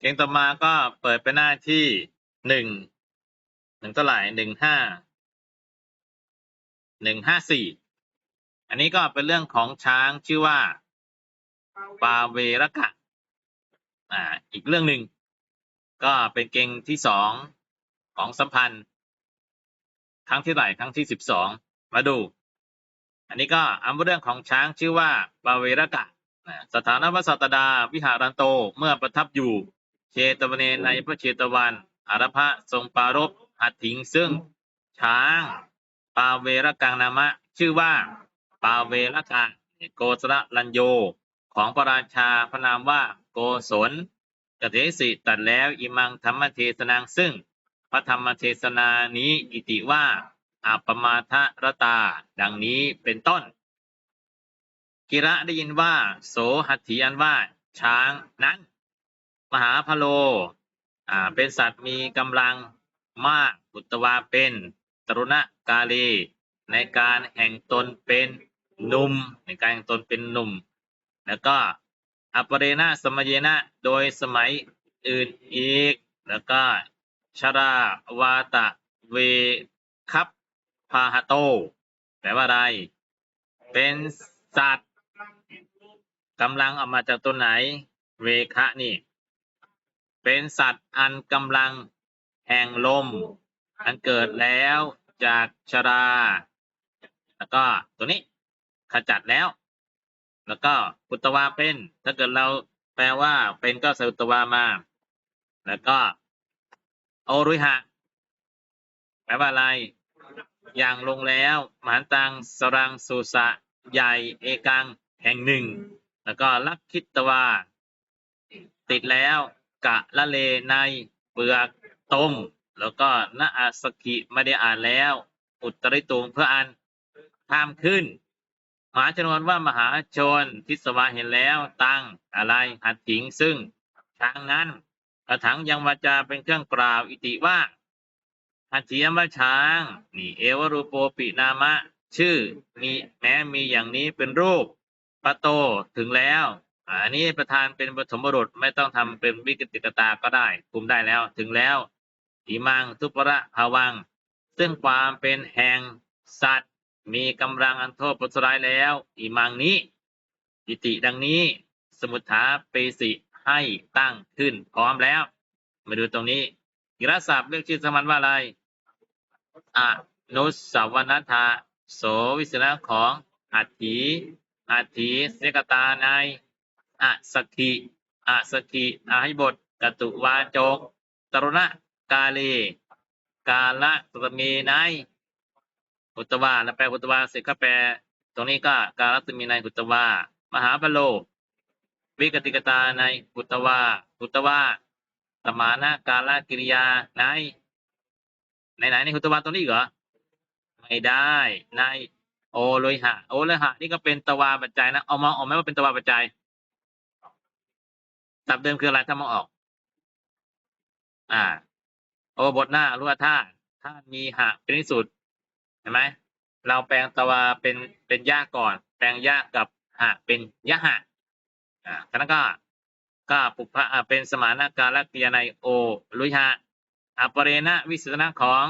เกงต่อมาก็เปิดไปหน้าที่หนึ่งหนึ่งเท่าไหร่หนึ่งห้าหนึ่งห้าสี่อันนี้ก็เป็นเรื่องของช้างชื่อว่าปาเวรกะอ่าอีกเรื่องหนึ่งก็เป็นเกงที่สองของสัมพันธ์ ครั้งที่ไหนครั้งที่สิบสองมาดู อันนี้ก็อันเรื่องของช้างชื่อว่าปาเวรกะสถานวัสตดาวิหารันโตเมื่อประทับอยู่ เชตวเนในพระเชตวันอารพะทรงปรารภหัตถิงซึ่ง ช้าง ปาเวรกังนามะ ชื่อว่า ปาเวรกะโกสระลัญโย ของพระราชาพระนามว่าโกศลกเทสิตัดแล้วอิมังธรรมเทศนังซึ่ง พระธรรมเทศนานี้อิติว่าอัปมาทะรตา ดังนี้เป็นต้น กิระได้ยินว่า โสหัตถีอันว่า ช้างนั้น มหาพโลอ่าเป็นสัตว์มีกำลังมากอุตวาเป็นตรุณกาลี ในการแห่งตนเป็นหนุ่มในการแห่งตนเป็นหนุ่ม แล้วก็อปเรณะสมเยนะโดยสมัยอื่นอีก แล้วก็ชราวาตะเวคับพาหโต แปลว่าอะไร เป็นสัตว์กำลังออกมาจากตัวไหน เวคะนี่ เป็นสัตว์อันกำลังแห่งลม อันเกิดแล้วจากชรา แล้วก็ตัวนี้ขจัดแล้ว แล้วก็อุตวาเป็น ถ้าเกิดเราแปลว่าเป็นก็ใส่อุตวามา แล้วก็โอรุหะแปลว่าอะไร อย่างลงแล้วมหันตังสรังสุสะใหญ่เอกังแห่งหนึ่ง แล้วก็ลักคิตวา ติดแล้ว กะละเลในเปลือกต้ม แล้วก็นะอาสกิไม่ได้อ่านแล้ว อุตริตุงเพื่ออันข้ามขึ้น มหาชนวนว่ามหาชนทิศวาเห็นแล้วตั้งอะไรหัดถิงซึ่งช้างนั้นกระถังยังวาจาเป็นเครื่องกล่าวอิติว่าหัตถิยมะช้างนี่เอวรูปโปปินามะ ชื่อมีแม้มีอย่างนี้เป็นรูปปะโตถึงแล้ว อันนี้ประธานเป็นปฐมบุรุษไม่ต้องทำเป็นวิกติกตาก็ได้คุมได้แล้ว ถึงแล้วอิมังทุประภาวัง ซึ่งความเป็นแห่งสัตว์ มีกำลังอันโทษปรสร้ายแล้วอิมังนี้อิติดังนี้สมุทฐาเปสิให้ตั้งขึ้นพร้อมแล้ว มาดูตรงนี้กิรศัพท์เรียกชื่อสมันว่าอะไรอนุสาวนัทธาโสวิสระของอัตถีอัตถีเสกตาใน อสกิอสกิอาหิบทกตุวาจก ตรุณกาลีกาละตรมีในอุตวาแล้วแปลอุตวาเสร็จก็แปล ตรงนี้ก็กาละตมีในอุตวามหาพโล วิกติกตาในอุตวาอุตวาสมานะกาลกิริยาในในไหนในอุตวาตรงนี้เหรอไม่ได้ในโอโลยหะ โอโลยหะ นี่ก็เป็นตวาปัจจัยนะ เอามองออกไหมว่าเป็นตวาปัจจัย ศัพท์เดิมคืออะไรถ้ามองออก อ่าโอบทหน้ารู้ว่าท่าถ้ามีหะเป็นที่สุดเห็นไหมเราแปลงตวาเป็นเป็นยะก่อน แปลงยะกับหะเป็นยะหะอ่าฉะก็ก็ปุพพะอ่าเป็นสมานาการลกิยาในโอลุยหะอัปเรณะวิสตนะของ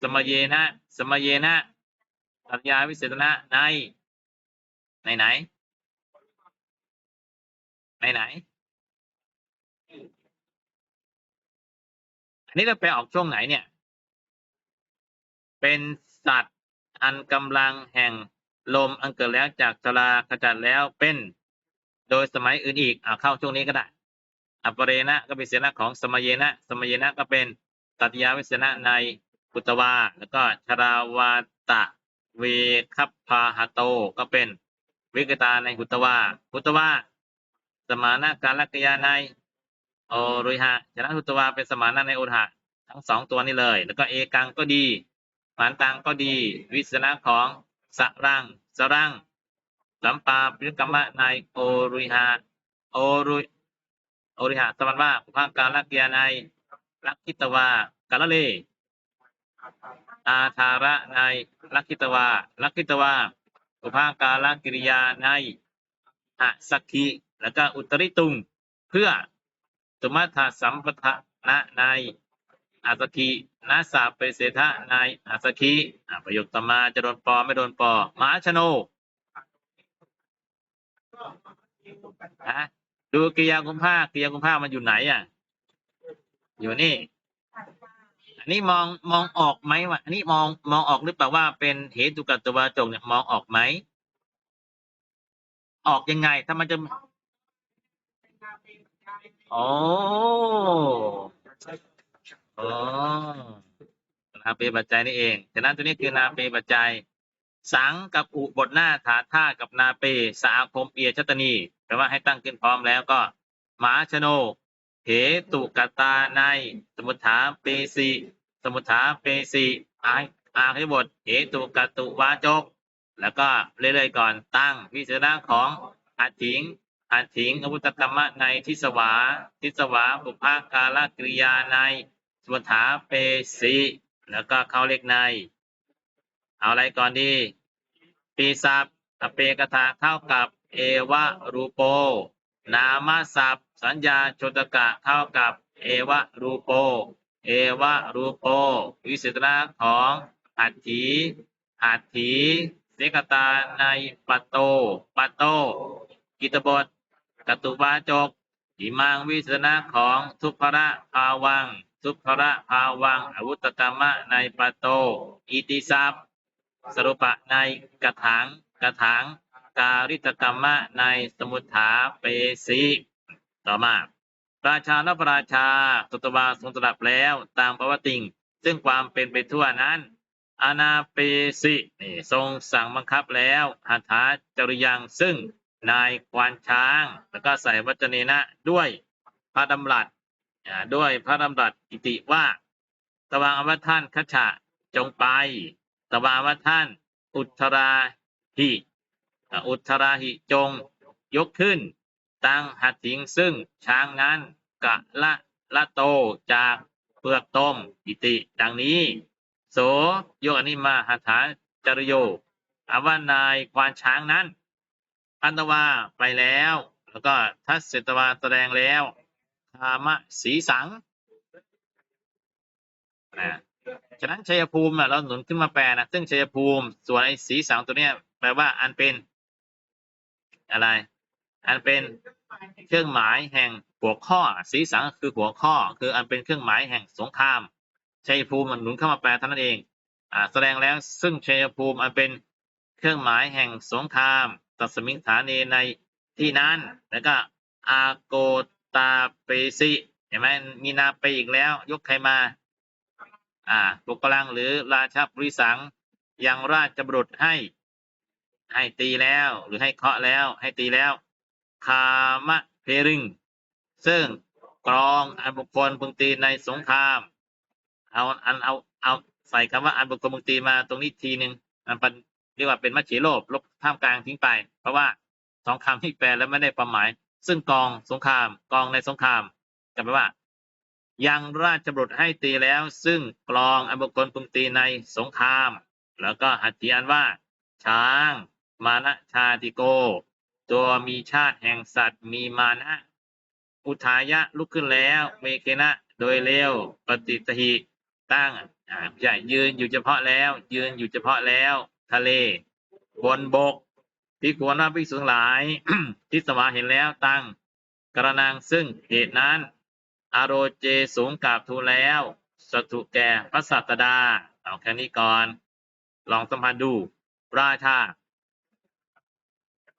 สมเยนะ สมเยนะสัญญาวิเศษนะในในไหน ในไหน นนี้เราไปออกช่วงไหนเนี่ย เป็นสัตว์อันกำลังแห่งลมอันเกิดแล้วจากชราขจัดแล้วเป็นโดยสมัยอื่นอีกอ่าเข้าช่วงนี้ก็ได้อัปเรณะก็เป็นเสนาของสมัยเยนะสมัยเยนะก็เป็นตัตยาวิเศษนะในปุตตวาแล้วก็ชราวาตะเวคัพพาหโตก็เป็นวิกตาในหุตวาหุตวาสมานะการลักยาในโอรุยหะฉะนั้นหุตวาเป็นสมานะในโอรหะ ทั้งสองตัวนี้เลย แล้วก็เอกังก็ดีหานตังก็ดี วิสนะของสรังสรังสัมปาปิกรรมะในโอรุยหะโอรุยโอริหะสมันว่าภาคการลักยาในลักขิตวากาลเลอาธาระในลักขิตวาลักขิตวาอุภาการกิริยาในอสักขิแล้วก็อุตริตุง เพื่อสุมัทธสัมปทะนะใน อัสสคีนาสาเปเสทะในอัสสคีประโยคต่อมาจะโดนปอไม่โดนปอมหาชโนฮะดูกิยากุมภากิยากุมภามันอยู่ไหนอะ อยู่นี่ อันนี้มองมองออกไหมว่าอันนี้มองมองออกหรือเปล่าว่าเป็นเหตุกัตตวาจงเนี่ยมองออกไหม ออกยังไง ถ้ามันจะโอ้ โอ้นาเปปัจจัยนี่เองฉะนั้นตัวนี้คือนาเปปัจจัย สังกับอุบทหน้าถาท่ากับนาเปสาคมเอียชตนีแปลว่าให้ตั้งขึ้นพร้อมแล้วก็หมาชโนเหตุกตาใน สมุทฐาเปสีสมุทฐาเปสีอาอาให้บทเหตุกตุวาจก แล้วก็เรื่อยๆก่อนตั้งวิสระของอัถิงอัถิงอวุตกรรมะในทิสวาทิสวาปุภากาลกริยาใน สมุทฐาเปสีแล้วก็เข้าเลขใน เอาอะไรก่อนดี ปีศัพท์อเปกถาเท่ากับเอวะรูโป นามศัพท์ สัญญาโชตกะเท่ากับเอวะรูโป เอวะรูโป วิสิตระของอัตถีอัตถีเสกตาในปัตโต ปัตโต กิตบทกตุบาจกอิมังวิสนะของทุพระภาวัง ทุพระภาวังอวุตกรรมะในปัตโต อิติศัพสรุปะในกระถางกระถางการิตกรรมะในสมุทฐาเปสีต่อมาราชาและพระราชาตุตวาทรงตรัสแล้วตามประวัติงซึ่งความเป็นไปทั่วนั้น อานาเปสินี่ทรงสั่งบังคับแล้วหัตถาจริยังซึ่งนายควานช้าง แล้วก็ใส่วัจเนนะด้วยพระดำรัส ด้วยพระดำรัสอิติว่า ตวังอวท่านขชะจงไป ตวาว่าท่าน อุทราหิอุทราหิจงยกขึ้น ตั้งหัดถิงซึ่งช้างนั้นกะละละโตจากเปลือกต้มอิติ ดังนี้ โสโยอนิมาหัตถาจรโยอาวานายควานช้างนั้น อันตวาไปแล้ว แล้วก็ทัศเสตวาแสดงแล้ว คามะสีสังนะฉะนั้นชัยภูมิเราหนุนขึ้นมาแปลนะซึ่งชัยภูมิ ส่วนไอ้สีสังตัวเนี้ยแปลว่าอันเป็นอะไร อันเป็นเครื่องหมายแห่งหัวข้อ สีสังคือหัวข้อ คืออันเป็นเครื่องหมายแห่งสงครามชัยภูมิมันหนุนเข้ามาแปลเท่านั้นเองอ่าแสดงแล้วซึ่งชัยภูมิอันเป็นเครื่องหมายแห่งสงครามตัสมิงฐานีในที่นั้น แล้วก็อาโก ตาเปสิเห็นไหมมีนาไปอีกแล้ว ยกใครมา อ่าปกลังหรือราชาบริสังยังราชบุรุษให้ ให้ตีแล้ว หรือให้เคาะแล้ว ให้ตีแล้วคามะเพริง ซึ่งกรองอันบุคคลพึงตีในสงคราม เอาอันเอาเอาใส่คำว่าอันบุคคลพึงตีมาตรงนี้ทีหนึ่งมันเป็นเรียกว่าเป็นมัจฉิโลบลบท่ามกลางทิ้งไป เพราะว่าสองคำที่แปลแล้วไม่ได้ความหมาย ซึ่งกองสงครามกองในสงครามจำไว้ว่า ยังราชบุตรให้ตีแล้ว ซึ่งกลองอันบุคลพึงตีในสงคราม แล้วก็หัตถีอันว่า ช้าง มานะชาติโก ตัวมีชาติแห่งสัตว์มีมานะ อุทายะลุกขึ้นแล้วเมเคนะโดยเร็วปฏิตหิตั้งอ่าใช่ยืนอยู่เฉพาะแล้ว ยืนอยู่เฉพาะแล้ว ทะเล บนบก พิกวรว่าภิกษุทั้งหลายทิสวาเห็นแล้วตั้งกระนางซึ่งเหตุนั้นอารโรเจสูงกราบทูลแล้วสถุแก่พระสัตดาเอาแค่นี้ก่อน ลองสัมพันธ์ดูราชา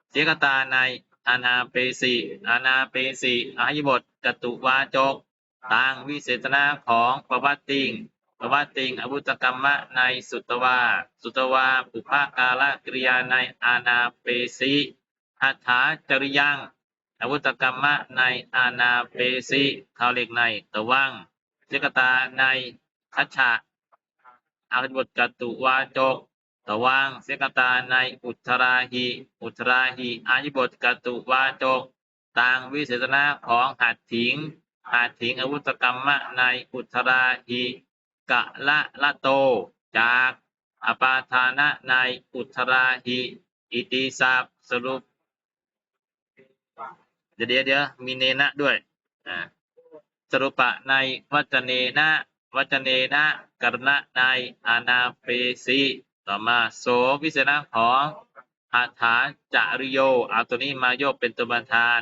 เสกตาในอานาเปสีอานาเปสีอาหิบทกตุวาจกต่างวิเศษนาของประวัติง ประวัติงอวุตกรรมะ ในสุตวา สุตวา ปุภากาลกริยาในอานาเปสีหัตถาจริยัง อวุตกรรมะ ในอานาเปสีเขาเล็กในตะวังเสกตาในคัชชะอาหิบทกตุวาจกตะวังเสกตาในอุทราหิอุทราหิอายิบทกตุวาจกต่างวิเศษณะของหัตถิงหัตถิงอวุธกรรมะในอุทราหิ กะละละโต จากอปาทานะในอุทราหิอิติสัพสรุป เดี๋ยวเดี๋ยวเดียวมีเนนะด้วยสรุปะในวัจเนนะวัจเนนะกรณะในอานาเปสีต่อมาโสวิเศษณะของอัฏฐาจาริโยเอาตัวนี้มาโยกเป็นตัวบรรทาน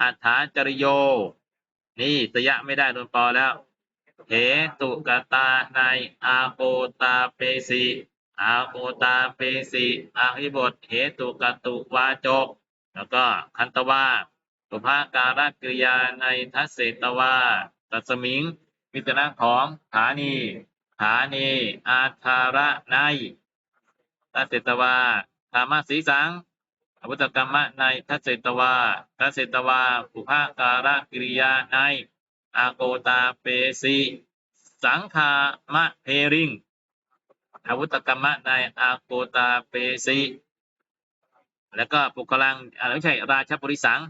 อัฏฐาจริโย นี่สยะไม่ได้โดนปอแล้ว เหตุกตาในอาโปตาเปสีอาโปตาเปสีอาหิบทเหตุกตุวาจก แล้วก็คันตวาสุภาการกริยาในทัศเสตวาตัสมิงวิจนะของฐานีฐานีอาธาระในทัศเสตวาธรรมสีสังอวุตกรรมะในทัศเสตวาทัศเสตวาสุภาการกริยาใน อาโกตาเปสีสังคามะเพริงอาวุตกรรมะในอาโกตาเปสีแล้วก็ปุกลังอ่าไม่ใช่ราชปุริสัง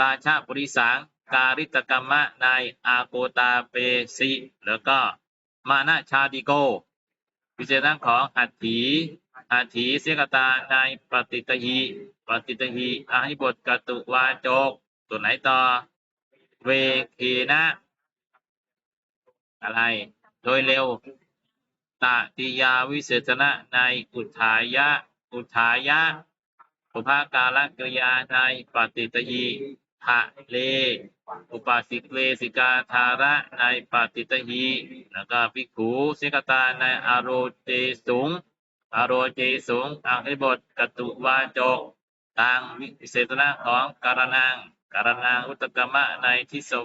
ราชปุริสัง การิตกรรมะในอาโกตาเปสีแล้วก็มานะชาดิโกวิเศษณของหัตถีหัตถีเสกตาในปฏิตหีปฏิตหีอาหิบทกตุวาจก ตัวไหนต่อ เวคีนะอะไร โดยเร็วตติยาวิเศษณะในอุทายะ อุทายะอุภาการกริยาในปฏิตยีทะเล อุปาสิกเลสิกาธาระในปฏิตยีแล้วก็ภิกขุสิกตาในอารโรเจสุงอารโรเจสุงอังคิบทกตุวาจกทางวิเศษณะของการนัง การนังอุตกรรมะในที่สุ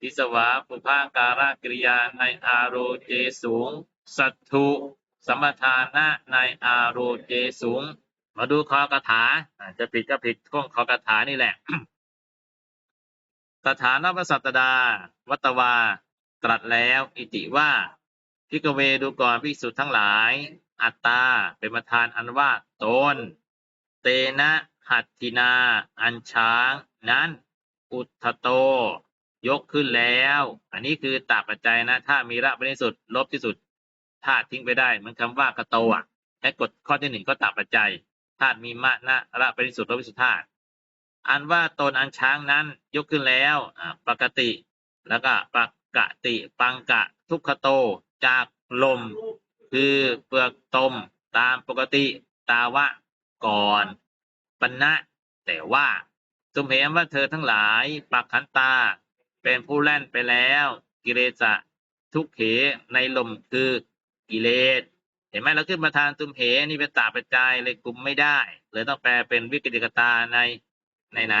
ทิสวาปุภาการกริยาในอาโรเจสูง สัตถุสัมปทานะในอาโรเจสูง มาดูคอกถาอ่าจะผิดก็ผิดข้องคอกถานี่แหละสถานวสัตดา วัตวา ตรัสแล้ว อิติว่าพิกเวดูก่อนภิกษุทั้งหลาย อัตตาเป็นประธานอันว่าตน เตนะ หัตถินา อันช้าง นั้น อุทธโต ยกขึ้นแล้ว อันนี้คือตาปัจจัยนะ ถ้ามีระบริสุทธิ์ลบที่สุดธาตุทิ้งไปได้เหมือนคำว่ากระโตอะแค่กฎข้อที่หนึ่งก็ตาปัจจัยธาตุมีมะนะระบริสุทธิ์ลบวิสุทธิธาตุอันว่าตนอันช้างนั้นยกขึ้นแล้วปกติ แล้วก็ปกติปังกะทุกขโตจากลม คือเปลือกตมตามปกติตาวะก่อน ปัญะแต่ว่าสุมเหมว่าเธอทั้งหลายปักขันตา เป็นผู้แล่นไปแล้ว กิเลสะทุกเขในลมคือกิเลสเห็นไหมเราขึ้นมาทางตุมเหนี่เป็นตาปัจจัยเลยกลุ่มไม่ได้เลยต้องแปลเป็นวิกฤตกตาในในไหน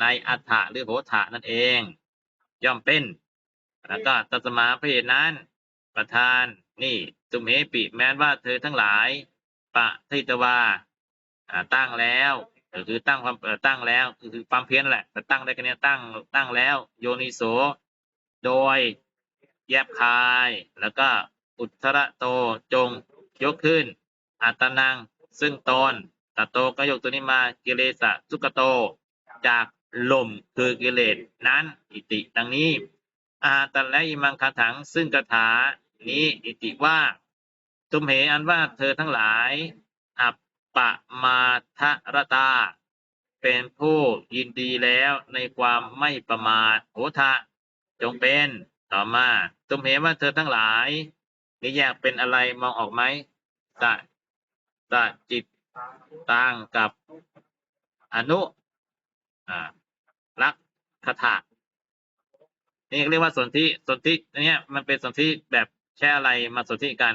ในอัฏฐะหรือโหฐะนั่นเอง ย่อมเป็น แล้วก็ตัสมาพระเหตุนั้น ประธานนี่ตุมเหปิแม้นว่าเธอทั้งหลายปะทิตวา อ่าตั้งแล้วคือตั้งความตั้งแล้วคือความเพียรนั่นแหละแต่ตั้งได้กันนี้ตั้งตั้งแล้ว โยนิโสโดยแยบคาย แล้วก็อุทธระโตจงยกขึ้น อัตนังซึ่งตนตโตก็ยกตัวนี้มากิเลสะสุกโต จากลมคือกิเลสนั้นอิติดังนี้ อาตันและอิมังคาถังซึ่งคาถานี้อิติว่าตุมเหอันว่าเธอทั้งหลาย อัป ปะมาทะรตา เป็นผู้ยินดีแล้วในความไม่ประมาทโหทะ จงเป็นต่อมาตุมเหว่าเธอทั้งหลายนี่แยกเป็นอะไรมองออกไหมตะตะจิตต่างกับอนุรักคถานี่เรียกว่าสนธิสนธิเนี้ยมันเป็นสนธิแบบแช่อะไรมาสนธิกัน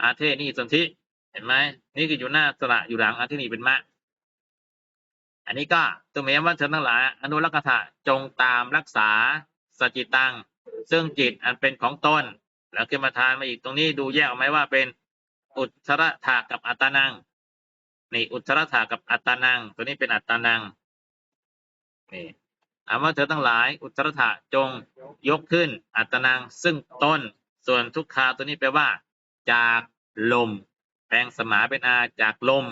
อาเทนี่สนธิ ห็นไหมนี่คืออยู่หน้าสระอยู่หลังอาเทนี่เป็นมะ อันนี้ก็ตัวเมียว่าเธอทั้งหลายอนุรักษะจงตามรักษาสจิตัง ซึ่งจิตอันเป็นของตนแล้วขึ้นมาทานมาอีกตรงนี้ดูแยกออกไหมว่าเป็นอุทธรถากับอัตานังนี่อุทธรถากับอัตานัง ตัวนี้เป็นอัตานังนี่ถาว่าเธอทั้งหลาย อุทธรถาจงยกขึ้นอัตานัง ซึ่งต้นส่วนทุกขาตัวนี้แปลว่า จากลม แปลงสมาเป็นอาจากลม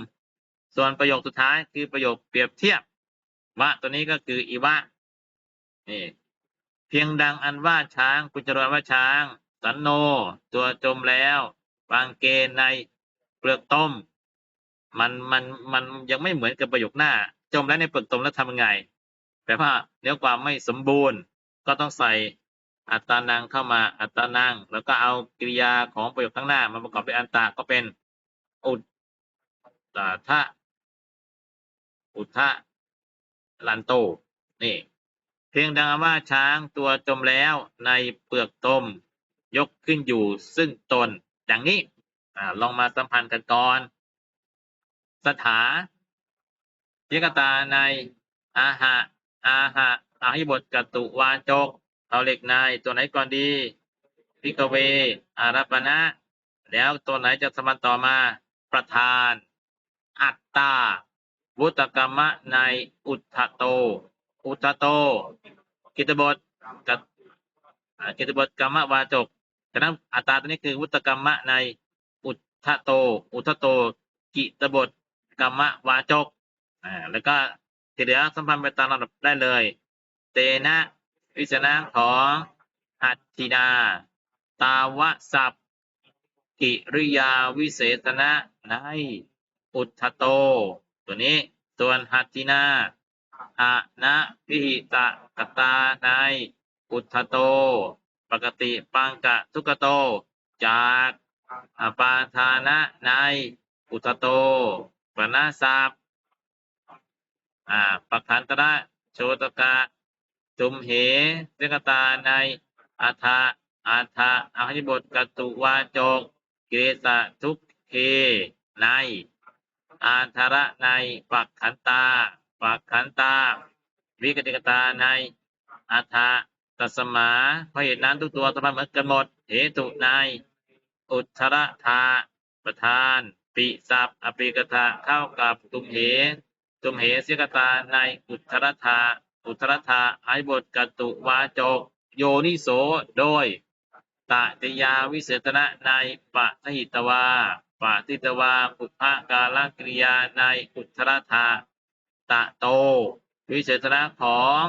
ส่วนประโยคสุดท้ายคือประโยคเปรียบเทียบว่าตัวนี้ก็คืออีวะนี่เพียงดังอันว่าช้างกุจรว่าช้าง สันโน ตัวจมแล้วบางเกณในเปลือกต้ม มันมันมันยังไม่เหมือนกับประโยคหน้า จมแล้วในเปลือกต้มแล้วทำยังไงแปลว่าเนื้อความไม่สมบูรณ์ ก็ต้องใส่อัตตานังเข้ามาอัตตานังแล้วก็เอากริยาของประโยคข้างหน้ามาประกอบด้วยอันตะก็เป็น อุตทะอุทะลันโต นี่ เพียงดังว่าช้างตัวจมแล้วในเปลือกตมยกขึ้นอยู่ซึ่งตนอย่างนี้อลองมาสัมพันธ์กันก่อน สถาเยกตาในอาหะอาหะอาหิบทกตุวาจกเอาเหล็กในตัวไหนก่อนดีพิกเวอารัปณะแล้วตัวไหนจะสมันต่อมา ประธาน อัตตาวุตกรรมะในอุทธโต อุทธโต กิตบทกับกิตบทกรรมวาจกฉะนั้นอัตตาตัวนี้คือวุตกรรมะในอุทธโต อุทธโต กิตบทกรรมวาจกอ่าแล้วก็ที่เหลือสัมพันธ์ไปตามลำดับได้เลย เตนะวิสนะของหัตถินา ตาวะสัพกิริยาวิเศษณะ ในอุทธโต ตัวนี้ ส่วนหัตถินาอะนะพิหิตะกตาในอุทธโต ปกติปังกะทุกโต จากอปาทานะในอุทธโตปนาสัพอ่าปัคันตระโชตกะจุมเหเสกตาในอาทาอาทาอาหิบทกตุวาจกเกสะทุกเคใน อาทาระในปักขันตาปักขันตา วิกติกตาในอาทาตัสมาเพราะเหตุนั้นทุกตัวสมพันธ์เหมือนกันหมดเหตุใน อุทธระธาประธาน ปิสับอปิกถาเข้ากับตุมเหตุมเหเสกตาในอุทธรธาอุทธรธาไอบทกตุวาจก โยนิโสโดยตติยาวิเศษณะในปะทหิตวา ปะทิตวา ปุพพกาลกริยาในอุทธรธาตะโต วิเศษณะของ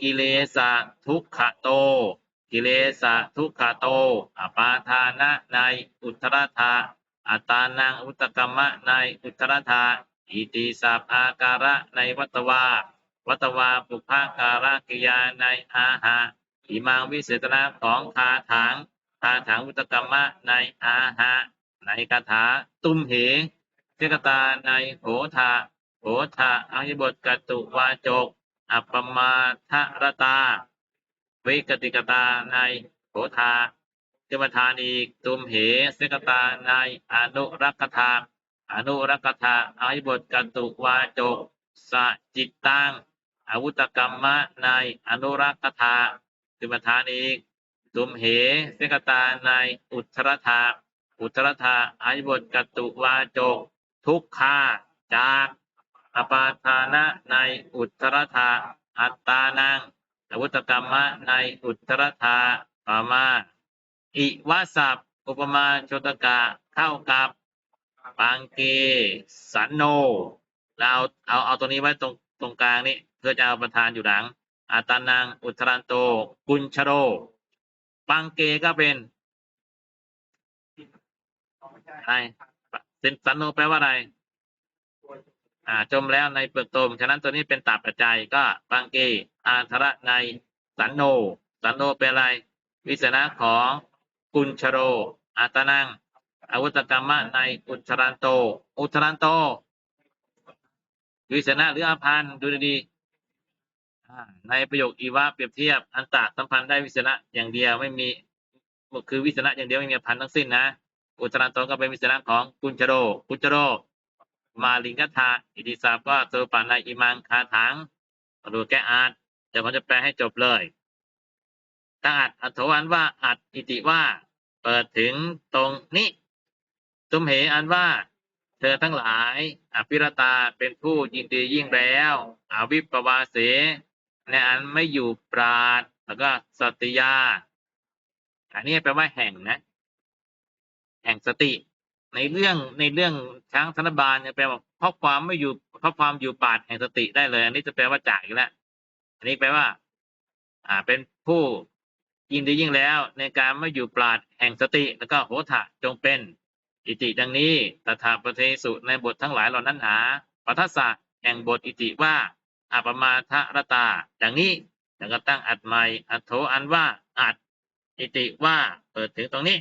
กิเลสทุกขโต กิเลสทุกขโต อปาทานะในอุทธรธาอัตานังอุตตกรรมะในอุทธรธาอิติสัพอาการะในวัตวา วัตวาปุพพาการะกิยาในอาหาอิมังวิเศษณะของคาถางคาถางวุตกรรมะในอาหา ในคาถาตุมเหเทกตาในโหทาโหทาอหิบทกตุวาจก อัปปมาทรตา วิกติกตาในโหทาเทวทานอีกตุมเหเสกตาในอนุรักษาอนุรักษาอาหิบทกัตุวาจกสจิตตังอาวุตกรรมะในอนุรักษาคือประธานอีกตุมเหเสกตาในอุทธรธา อุทรธาอาหิบทกตุวาจก ทุกขาจากอปาทานะในอุทรธาอัตตานังอวุตกรรมะในอุทรธาปามา อิวาสัพอุปมาโชตกะเข้ากับปังเกสันโนเราเอาเอาเอาตัวนี้ไว้ตรงตรงกลางนี่เพื่อจะเอาประธานอยู่หลังอาตานังอุทรันโต กุญชโร ปังเกก็เป็น อะไรสินสันโนแปลว่าอะไร อ่า จมแล้วในเปลือกตม ฉะนั้นตัวนี้เป็นตับปัจจัยก็ปังเกอาทระในสันโน สันโนเป็นอะไร วิสนะของกุญชโร อาตนังอาวุตกรรมะในอุทรันโต อุทรันโต วิเศษณะหรืออาพันดูดีๆในประโยคอีวะเปรียบเทียบอันตะสัมพันธ์ได้วิเศษณะอย่างเดียวไม่มีคือวิเศษณะอย่างเดียวไม่มีพันทั้งสิ้นนะ อุทรันโตก็เป็นวิเศษณะของกุญจโรกุญจโร มาลิงกธาอิติสาก็โซปาในอิมังคาถังดูแก้อาร์ตเดี๋ยวผมจะแปลให้จบเลยถ้าอัดอัตวันว่าอัดอิติว่า เปิดถึงตรงนี้ตุมเหอันว่า เธอทั้งหลาย อภิรตาเป็นผู้ยินดียิ่งแล้วอวิปปวาเสในอันไม่อยู่ปราดแล้วก็สติยา อันนี้แปลว่าแห่งนะ แห่งสติ ในเรื่องในเรื่องช้างธนบาลเนี่ยแปลว่าเพราะความไม่อยู่เพราะความอยู่ปาดแห่งสติได้เลย อันนี้จะแปลว่าจากอีกแล้วอันนี้แปลว่า อ่าเป็นผู้ยินดียิ่งแล้ว ในการไม่อยู่ปราดแห่งสติ แล้วก็โหทะจงเป็นอิติดังนี้ตถาปเทสุในบททั้งหลายเหล่านั้นหาปัทสะแห่งบทอิติว่าอัปมาทะรตา ดังนี้แล้วก็ตั้งอัดใหม่อัดโถอันว่าอัดอิติว่าเปิดถึงตรงนี้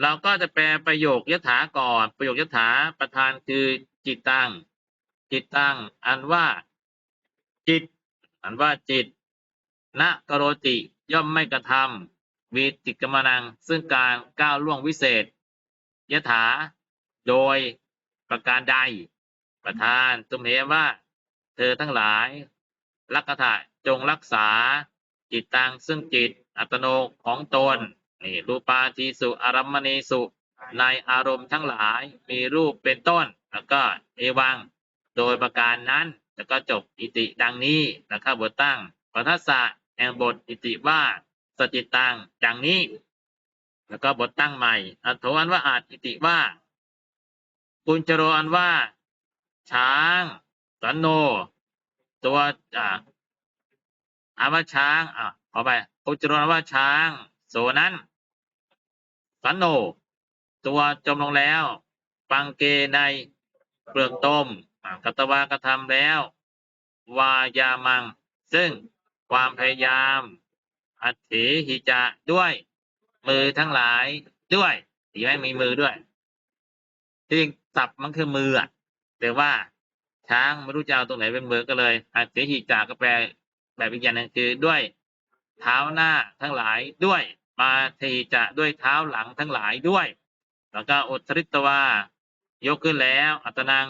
เราก็จะแปลประโยคยถาก่อน ประโยคยถาประธานคือจิตตัง จิตตัง อันว่า จิต อันว่าจิตณกโรติย่อมไม่กระทำวีติกรรมนัง ซึ่งการก้าวล่วงวิเศษยถา โดยประการใด ประธานตุมเหว่า เธอทั้งหลายลักขะจงรักษาจิตตังซึ่งจิตอัตโนของตน นี่รูปาทีสุอารัมมณีสุในอารมณ์ทั้งหลายมีรูปเป็นต้น แล้วก็เอวังโดยประการนั้นแล้วก็จบอิติดังนี้นะครับบทตั้งปัทสะแห่งบทอิติว่าสจิตังดังนี้ แล้วก็บทตั้งใหม่อัตโอันว่าอาจอิติว่าปุญจโรอันว่า ช้างสันโน ตัวอ่าอาว่าช้างอะขอไปปุญจโรอันว่าช้าง โสนั้น สันโน ตัวจมลงแล้ว ปังเกในเปลือกต้มกัตวากระทำแล้ว วายามัง ซึ่งความพยายาม อัตถิหิจะด้วย มือทั้งหลายด้วยดีไหมมีมือด้วยที่จริงศัพท์มันคือมืออะแต่ว่าช้างไม่รู้จะเอาตรงไหนเป็นมือก็เลยอัตถิหิจาก็แปลแบบอีกอย่างหนึงคือด้วย เท้าหน้าทั้งหลายด้วย มาทีจะด้วยเท้าหลังทั้งหลายด้วย แล้วก็อุตริตวายกขึ้นแล้ว อัตนัง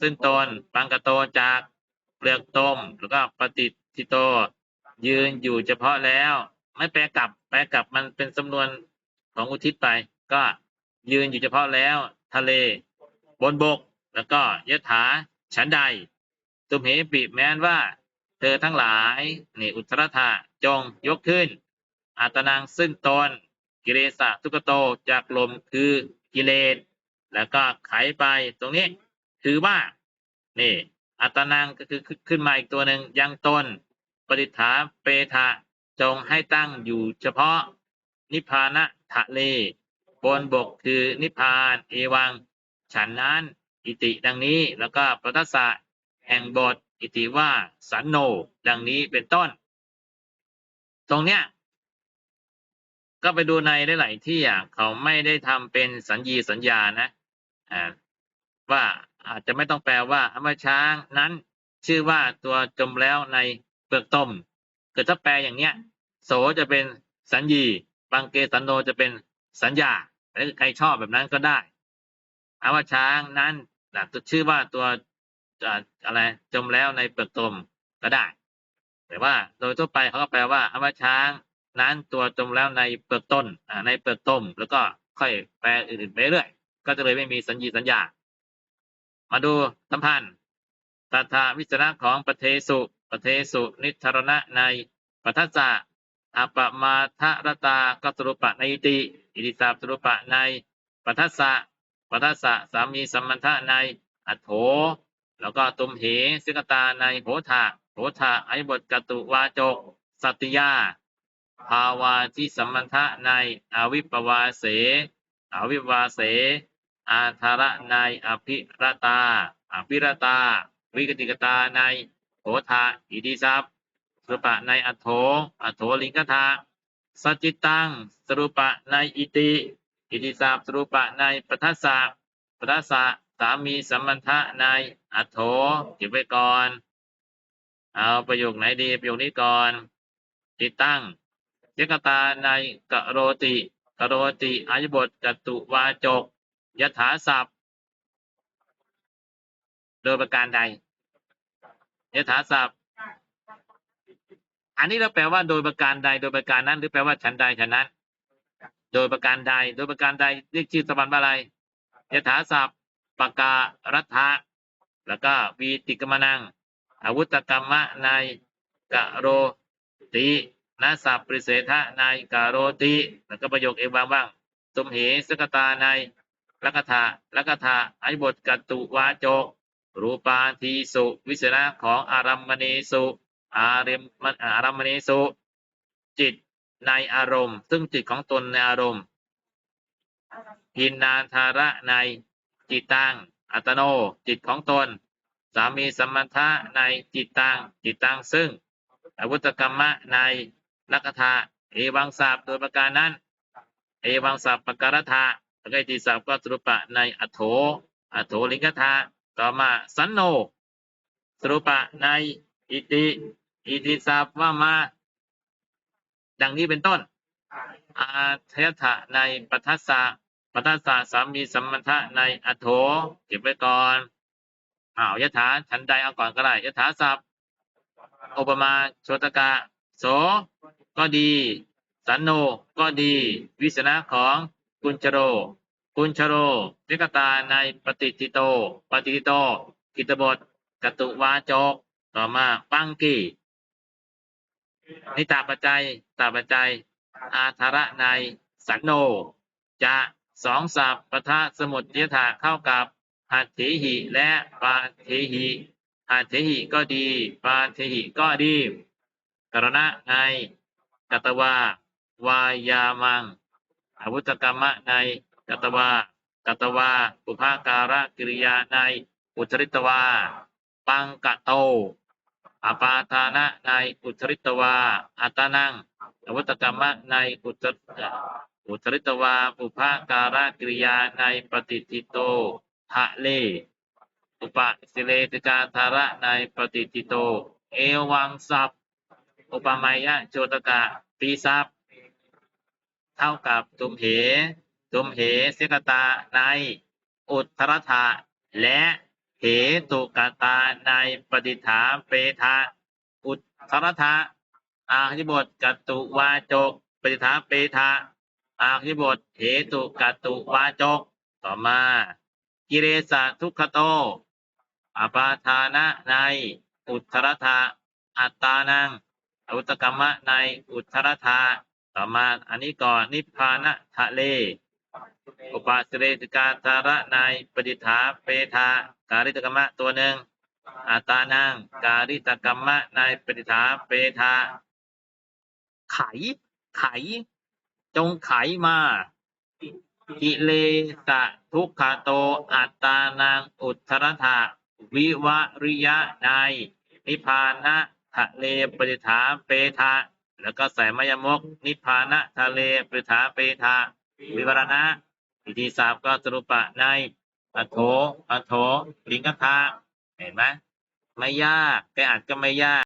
ซึ่งตนปังกะโตจากเปลือกต้มแล้วก็ปฏิทิโต ยืนอยู่เฉพาะแล้ว ไม่แปลกลับ แปลกลับมันเป็นสำนวนของอุทิศไป ก็ยืนอยู่เฉพาะแล้ว ทะเล บนบก แล้วก็ยถาฉันใด ตุมเหปิแม้นว่า เธอทั้งหลายนี่อุตรธาจงยกขึ้น อาตนังซึ่งตนกิเลสะทุกโตจากลมคือกิเลสแล้วก็ไขไปตรงนี้คือว่านี่อัตนังก็คือขึ้นมาอีกตัวหนึ่งยังตนปฏิฐาเปทะจงให้ตั้งอยู่เฉพาะ นิพพานะทะเล บนบกคือนิพพาน เอวัง ฉันนั้น อิติดังนี้แล้วก็ปทัสสะแห่งบท อิติว่าสันโน ดังนี้เป็นต้น ตรงเนี้ย ก็ไปดูในหลายๆที่อะเขาไม่ได้ทำเป็นสัญญีสัญญานะอ่าว่าอาจจะไม่ต้องแปลว่าอมช้างนั้นชื่อว่าตัวจมแล้วในเปลือกต้มเกิดถ้าแปลอย่างเนี้ย โสจะเป็นสัญญีบางเกสันโนจะเป็นสัญญาหรือใครชอบแบบนั้นก็ได้อาว่าช้างนั้นตัวชื่อว่าตัวอะไรจมแล้วในเปลือกต้มก็ได้ แต่ว่าโดยทั่วไปเขาก็แปลว่าอาว่าช้าง นั้นตัวจมแล้วในเปลือกต้นในเปลือกต้ม แล้วก็ค่อยแปลอื่นๆไปเรื่อยก็จะเลยไม่มีสัญญีสัญญา มาดูสัมพันธ์ตถาวิจนะของประเทสุประเทสุนิทรณะในปัทสะอปมาทรตาก็สรุปะในอิติอิติสาสรุปะในปัทสะปัทสะสามีสัมมันทะในอัโถ แล้วก็ตุมเหสิกตาในโหทะโหทะไอบทกตุวาจก สัตติยา ภาวาที่สมันทะในอวิปวาเส อวิปวาเส อาธาระในอภิรตา อภิรตา วิกติกตาในโหทะอิติสัพสรุปะในอัโถอัโถลิงกธาสจิตังสรุปะในอิติ อิติสัพสรุปะในปัทสะปัทสะสามีสัมมันทะในอัโถเก็บไว้ก่อน เอาประโยคไหนดีประโยคนี้ก่อน ติดตั้ง เจกตาในกะโรติกะโรติอายบทจตุวาจกยถาศัพท์ โดยประการใดยถาศัพท์ อันนี้เราแปลว่าโดยประการใด โดยประการนั้น หรือแปลว่าฉันใดฉันนั้น โดยประการใด โดยประการใดเรียกชื่อสมบัติว่าอะไรยถาศัพท์ปากการัฐะแล้วก็วีติกมนังอาวุธกรรมะในกะโรติ นาสัพปริเสทะในกะโรติแล้วก็ประโยคเอกบางบ้างสมเหสกตาในลักถะลักถะไอบทกัตตุวาโจรูปาทีสุ วิสระของอารัมมณีสุ อาริมอารัมมณีสุ จิตในอารมณ์ ซึ่งจิตของตนในอารมณ์พินนาธาระในจิตตังอัตโน จิตของตน สามีสัมมัทะในจิตตังจิตตังซึ่งอวุธกรรมะใน ลักขทาเอวังสับโดยประการนั้น เอวังสับปการธาแล้วก็อิติศัพท์ก็สรุปะในอัโถอโถลิงกธาต่อมาสันโนสรุปะในอิติอิติศัพท์ว่ามาดังนี้เป็นต้น อาเทถะในปัทสสะปัทสสะสามีสัมมันทะในอโถเก็บไว้ก่อนอ้าวยถาฉันใดเอาก่อนก็ได้ยถาศัพท์อุปมาโชตกะ โสก็ดี สันโนก็ดี วิสนะของกุญชโร กุญชโรเทกตาในปฏิทิโต ปฏิทิโตกิตบทกตุวาจก ต่อมาปังกีนิตาปัจจัยตาปัจจัย อาธาระในสันโน จะสองสับปทะสมุทยถาเข้ากับหัตถิหิและปาเทหิหัตถิหิก็ดี ปาเทหิก็ดี กรณะใน กัตวา วายามัง อาวุธกรรมะใน กัตวา กัตวาปุภาการะกิริยาใน อุทริตวา ปังกะโตอปาทานะในอุทริตวา อัตานัง อวุธกรรมะในอุตรอุทริตวาปุภาการะกิริยาในปฏิทิโตทะเล อุปสิเลติกาธาระในปฏิทิโต เอวังสัพ โอุปมายะโจตกะปีซับเท่ากับตุมเหตุมเหเสกตาในอุทธรธาและเหตุกตาในปฏิฐาเปทาอุทธรธาอาหิบทกัตุวาจก ปฏิฐาเปทาอาหิบทเหตุกัตุวาจก ต่อมา กิเลสะทุกขโตอปาทานะในอุทธรธาอัตตานัง อาวุธกรรมะในอุทธรธาต่อมาอันนี้ก่อนนิพพานะทะเล อุปาสเรติกาธาระในปฏิฐาเปทาการิตกรรมะตัวหนึ่งอัตตานังการิตกรรมะในปฏิฐาเปทาไข ไข จงไขมากิเลสะทุกขโตอัตตานังอุทธรธาวิวริยะในนิพพานะ ทะเลปฏิฐาเปทาแล้วก็ใส่มยมก นิพพานะทะเลปฏิฐาเปทาวิวรณะอิทธิสามก็สรุปะในอโถอโถลิงกทาเห็นไหมไม่ยากแต่อาจก็ไม่ยาก